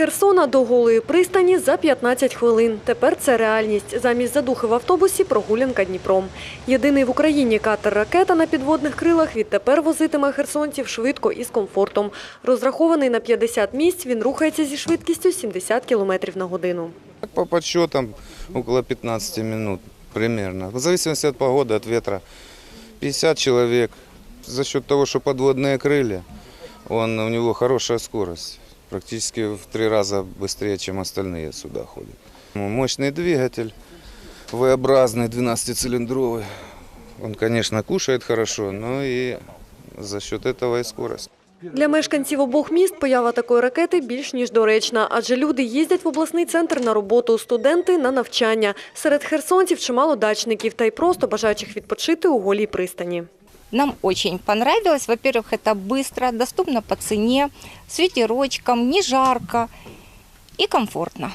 Херсона до голої пристані за 15 хвилин. Тепер це реальність. Замість задухи в автобусі прогулянка Дніпром. Єдиний в Україні катер-ракета на підводних крилах відтепер возитиме херсонців швидко і з комфортом. Розрахований на 50 місць, він рухається зі швидкістю 70 км на годину. Так, По подсчетам около 15 минут примерно. В зависимости от погоды, от ветра. 50 человек. За счет того, что подводные крылья, он, у него хорошая скорость. Практически в три раза быстрее, чем остальные сюда ходят. Ну, Мощный двигатель, V-образный, 12-цилиндровый. Он, конечно, кушает хорошо, но и за счет этого и скорость. Для мешканців обох міст поява такої ракети більш ніж доречна, адже люди їздять в обласний центр на роботу, студенти – на навчання. Серед херсонців чимало дачників та й просто бажаючих відпочити у голій пристані. Нам очень понравилось. Во-первых, это быстро, доступно по цене, с ветерочком, не жарко и комфортно.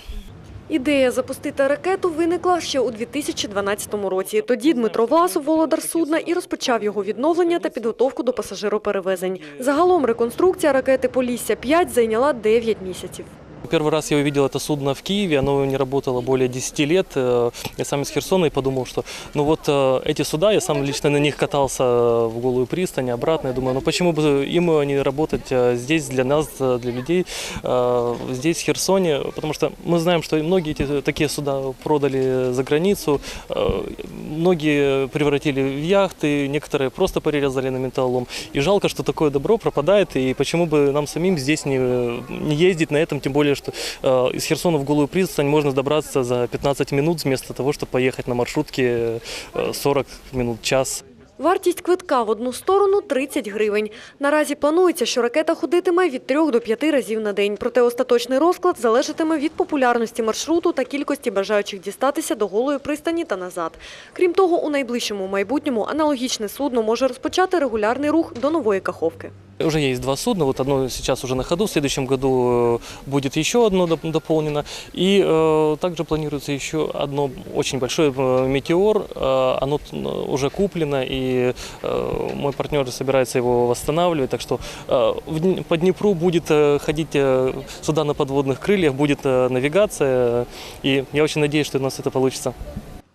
Ідея запустити ракету виникла ще у 2012 році. Тоді Дмитро Власов, володар судна, і розпочав його відновлення та підготовку до пасажироперевезень. Загалом реконструкція ракети Полісся-5 зайняла 9 місяців. Первый раз я увидел это судно в Киеве, оно не работало более 10 лет. Э, Я сам из Херсона и подумал, что ну вот э, эти суда, я сам лично на них катался в голую пристань, обратно. Я думаю, ну почему бы им не работать э, здесь для нас, э, для людей, э, здесь, в Херсоне, потому что мы знаем, что многие эти, такие суда продали за границу, э, многие превратили в яхты, некоторые просто перерезали на металлолом. И жалко, что такое добро пропадает, и почему бы нам самим здесь не, не ездить на этом, тем более, что э, из Херсона в Голую пристань можно добраться за 15 минут вместо того, чтобы поехать на маршрутке э, 40 минут, час. Вартість квитка в одну сторону – 30 гривень. Наразі планується, що ракета ходитиме від 3 до 5 разів на день. Проте остаточний розклад залежатиме від популярності маршруту та кількості бажаючих дістатися до голої пристані та назад. Крім того, у найближчому майбутньому аналогічне судно може розпочати регулярний рух до нової Каховки. Уже есть два судна, вот одно сейчас уже на ходу, в следующем году э, будет еще одно доп- дополнено. И э, также планируется еще одно очень большое э, «Метеор», Э, оно т- н- уже куплено, и э, мой партнер собирается его восстанавливать. Так что э, в Дн- по Днепру будет э, ходить э, суда на подводных крыльях, будет э, навигация, и я очень надеюсь, что у нас это получится.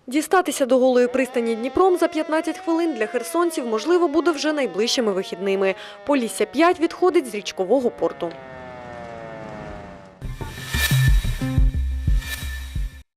Дістатися до голої пристані Дніпром за 15 хвилин для херсонців можливо буде вже найближчими вихідними. Полісся 5 відходить з річкового порту.